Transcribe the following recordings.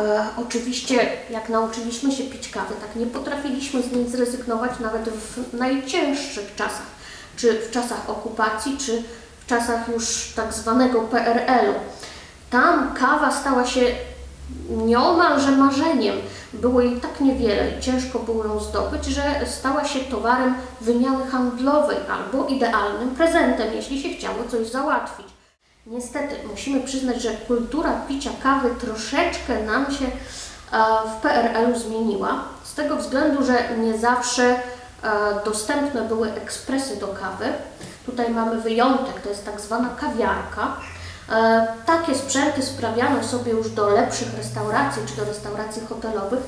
E, oczywiście, jak nauczyliśmy się pić kawę, tak nie potrafiliśmy z niej zrezygnować nawet w najcięższych czasach, czy w czasach okupacji, czy w czasach już tak zwanego PRL-u. Tam kawa stała się nieomalże marzeniem. Było jej tak niewiele i ciężko było ją zdobyć, że stała się towarem wymiany handlowej albo idealnym prezentem, jeśli się chciało coś załatwić. Niestety musimy przyznać, że kultura picia kawy troszeczkę nam się e, w PRL-u zmieniła. Z tego względu, że nie zawsze e, dostępne były ekspresy do kawy. Tutaj mamy wyjątek, to jest tak zwana kawiarka. E, Takie sprzęty sprawiano sobie już do lepszych restauracji czy do restauracji hotelowych.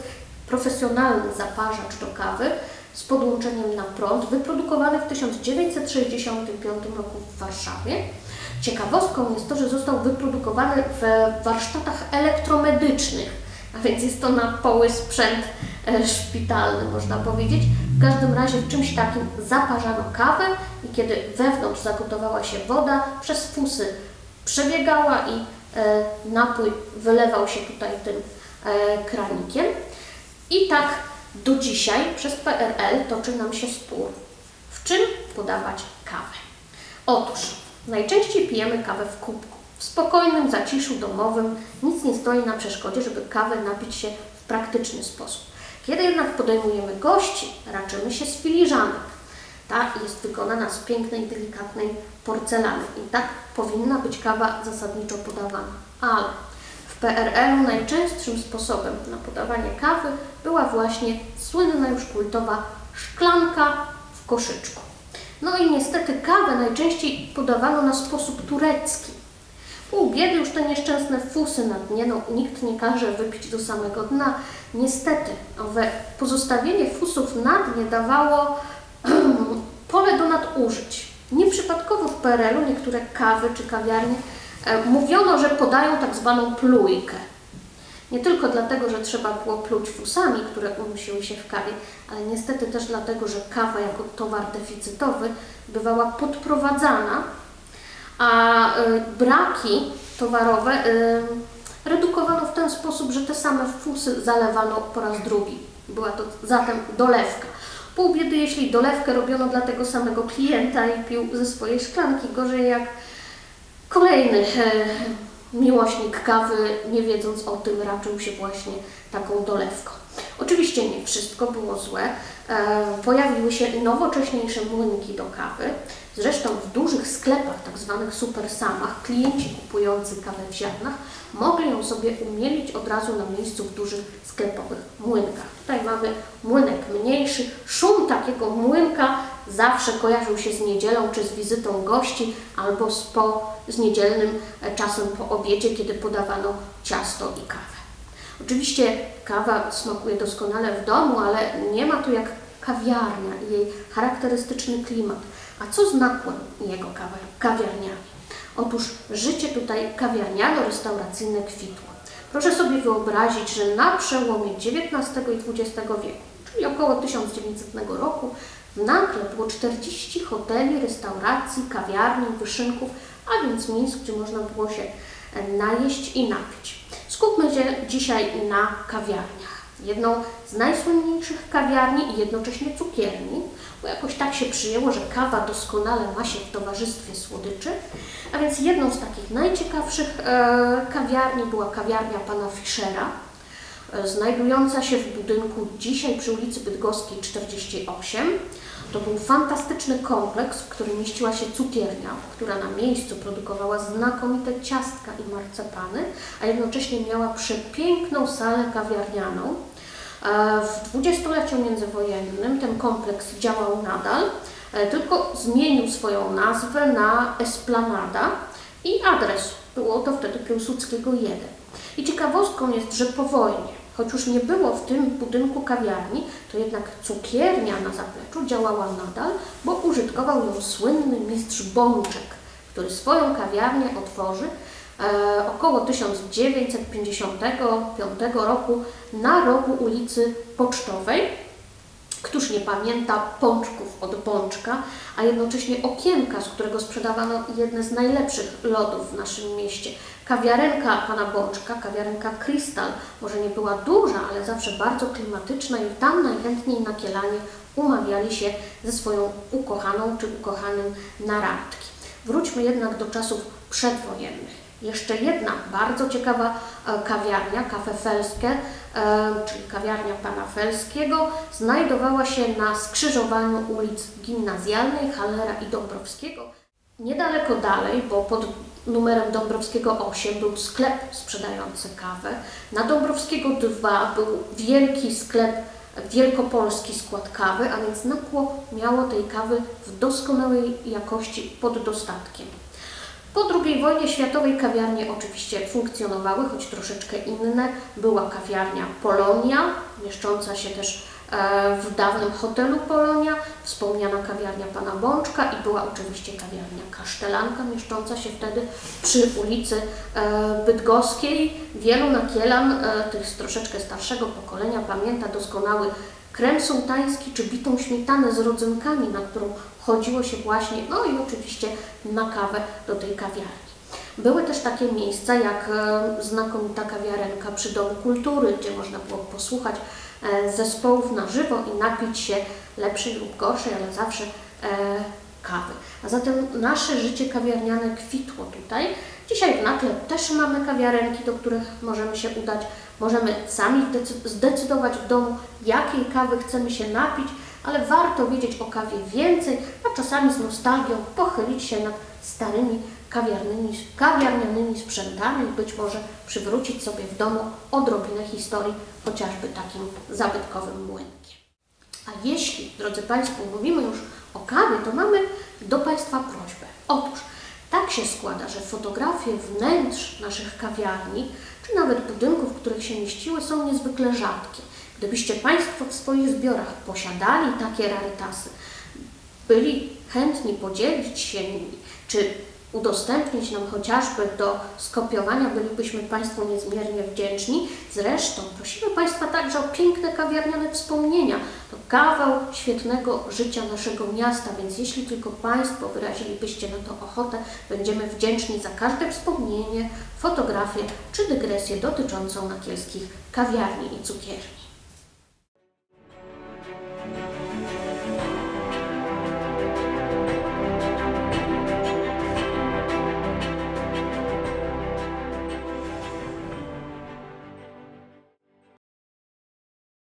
Profesjonalny zaparzacz do kawy z podłączeniem na prąd, wyprodukowany w 1965 roku w Warszawie. Ciekawostką jest to, że został wyprodukowany w warsztatach elektromedycznych, a więc jest to na poły sprzęt e, szpitalny, można powiedzieć. W każdym razie w czymś takim zaparzano kawę i kiedy wewnątrz zagotowała się woda, przez fusy przebiegała i e, napój wylewał się tutaj tym e, kranikiem. I tak do dzisiaj przez PRL toczy nam się spór, w czym podawać kawę. Otóż najczęściej pijemy kawę w kubku. W spokojnym zaciszu domowym nic nie stoi na przeszkodzie, żeby kawę napić się w praktyczny sposób. Kiedy jednak podejmujemy gości, raczymy się z filiżanek. Ta jest wykonana z pięknej, delikatnej porcelany i tak powinna być kawa zasadniczo podawana. Ale PRL-u najczęstszym sposobem na podawanie kawy była właśnie słynna już kultowa szklanka w koszyczku. No i niestety kawę najczęściej podawano na sposób turecki. Pół biedy już te nieszczęsne fusy na dnie, no nikt nie każe wypić do samego dna. Niestety, owe pozostawienie fusów na dnie dawało pole do nadużyć. Nieprzypadkowo w PRL-u niektóre kawy czy kawiarnie mówiono, że podają tak zwaną plujkę. Nie tylko dlatego, że trzeba było pluć fusami, które unosiły się w kawie, ale niestety też dlatego, że kawa jako towar deficytowy bywała podprowadzana, a y, braki towarowe y, redukowano w ten sposób, że te same fusy zalewano po raz drugi. Była to zatem dolewka. Pół biedy, jeśli dolewkę robiono dla tego samego klienta i pił ze swojej szklanki, gorzej jak kolejny e, miłośnik kawy, nie wiedząc o tym, raczył się właśnie taką dolewką. Oczywiście nie wszystko było złe. E, pojawiły się nowocześniejsze młynki do kawy. Zresztą w dużych sklepach, tak zwanych supersamach, klienci kupujący kawę w ziarnach mogli ją sobie umielić od razu na miejscu w dużych sklepowych młynkach. Tutaj mamy młynek mniejszy. Szum takiego młynka zawsze kojarzył się z niedzielą czy z wizytą gości albo z, po, z niedzielnym e, czasem po obiedzie, kiedy podawano ciasto i kawę. Oczywiście kawa smakuje doskonale w domu, ale nie ma tu jak kawiarnia i jej charakterystyczny klimat. A co z nakłem jego kawiarniami? Otóż życie tutaj kawiarniano-restauracyjne kwitło. Proszę sobie wyobrazić, że na przełomie XIX i XX wieku, czyli około 1900 roku, w Nakle było 40 hoteli, restauracji, kawiarni, wyszynków, a więc miejsc, gdzie można było się e, najeść i napić. Skupmy się dzisiaj na kawiarniach. Jedną z najsłynniejszych kawiarni i jednocześnie cukierni, bo jakoś tak się przyjęło, że kawa doskonale ma się w towarzystwie słodyczy. A więc jedną z takich najciekawszych e, kawiarni była kawiarnia pana Fischera, znajdująca się w budynku dzisiaj przy ulicy Bydgoskiej 48. To był fantastyczny kompleks, w którym mieściła się cukiernia, która na miejscu produkowała znakomite ciastka i marcepany, a jednocześnie miała przepiękną salę kawiarnianą. E, W dwudziestoleciu międzywojennym ten kompleks działał nadal, e, tylko zmienił swoją nazwę na Esplanada i adres. Było to wtedy Piłsudskiego 1. I ciekawostką jest, że po wojnie, choć już nie było w tym budynku kawiarni, to jednak cukiernia na zapleczu działała nadal, bo użytkował ją słynny mistrz Bączek, który swoją kawiarnię otworzy e, około 1955 roku na rogu ulicy Pocztowej Któż nie pamięta pączków od Bączka, a jednocześnie okienka, z którego sprzedawano jedne z najlepszych lodów w naszym mieście. Kawiarenka pana Bączka, kawiarenka Krystal, może nie była duża, ale zawsze bardzo klimatyczna i tam najchętniej na Kielanie umawiali się ze swoją ukochaną czy ukochanym na randki. Wróćmy jednak do czasów przedwojennych. Jeszcze jedna bardzo ciekawa e, kawiarnia, Kafe Felskie, e, czyli kawiarnia pana Felskiego, znajdowała się na skrzyżowaniu ulic Gimnazjalnej, Hallera i Dąbrowskiego. Niedaleko dalej, bo pod numerem Dąbrowskiego 8 był sklep sprzedający kawę. Na Dąbrowskiego 2 był wielki sklep wielkopolski skład kawy, a więc Nakło miało tej kawy w doskonałej jakości pod dostatkiem. Po II wojnie światowej kawiarnie oczywiście funkcjonowały, choć troszeczkę inne. Była kawiarnia Polonia, mieszcząca się też e, w dawnym hotelu Polonia, wspomniana kawiarnia pana Bączka i była oczywiście kawiarnia Kasztelanka, mieszcząca się wtedy przy ulicy e, Bydgoskiej. Wielu nakielan, e, tych z troszeczkę starszego pokolenia, pamięta doskonały krem sułtański czy bitą śmietanę z rodzynkami, na którą chodziło się właśnie, no i oczywiście na kawę do tej kawiarni. Były też takie miejsca jak e, znakomita kawiarenka przy Domu Kultury, gdzie można było posłuchać zespołów na żywo i napić się lepszej lub gorszej, ale zawsze e, kawy. A zatem nasze życie kawiarniane kwitło tutaj. Dzisiaj w Nakle też mamy kawiarenki, do których możemy się udać. Możemy sami zdecy- zdecydować w domu, jakiej kawy chcemy się napić, ale warto wiedzieć o kawie więcej, a czasami z nostalgią pochylić się nad starymi kawiarnymi, kawiarnianymi sprzętami i być może przywrócić sobie w domu odrobinę historii, chociażby takim zabytkowym młynkiem. A jeśli, drodzy Państwo, mówimy już o kawie, to mamy do Państwa prośbę. Otóż tak się składa, że fotografie wnętrz naszych kawiarni, czy nawet budynków, w których się mieściły, są niezwykle rzadkie. Gdybyście Państwo w swoich zbiorach posiadali takie rarytasy, byli chętni podzielić się nimi, czy udostępnić nam chociażby do skopiowania, bylibyśmy Państwu niezmiernie wdzięczni. Zresztą prosimy Państwa także o piękne kawiarniane wspomnienia. To kawał świetnego życia naszego miasta, więc jeśli tylko Państwo wyrazilibyście na to ochotę, będziemy wdzięczni za każde wspomnienie, fotografię czy dygresję dotyczącą nakielskich kawiarni i cukierni.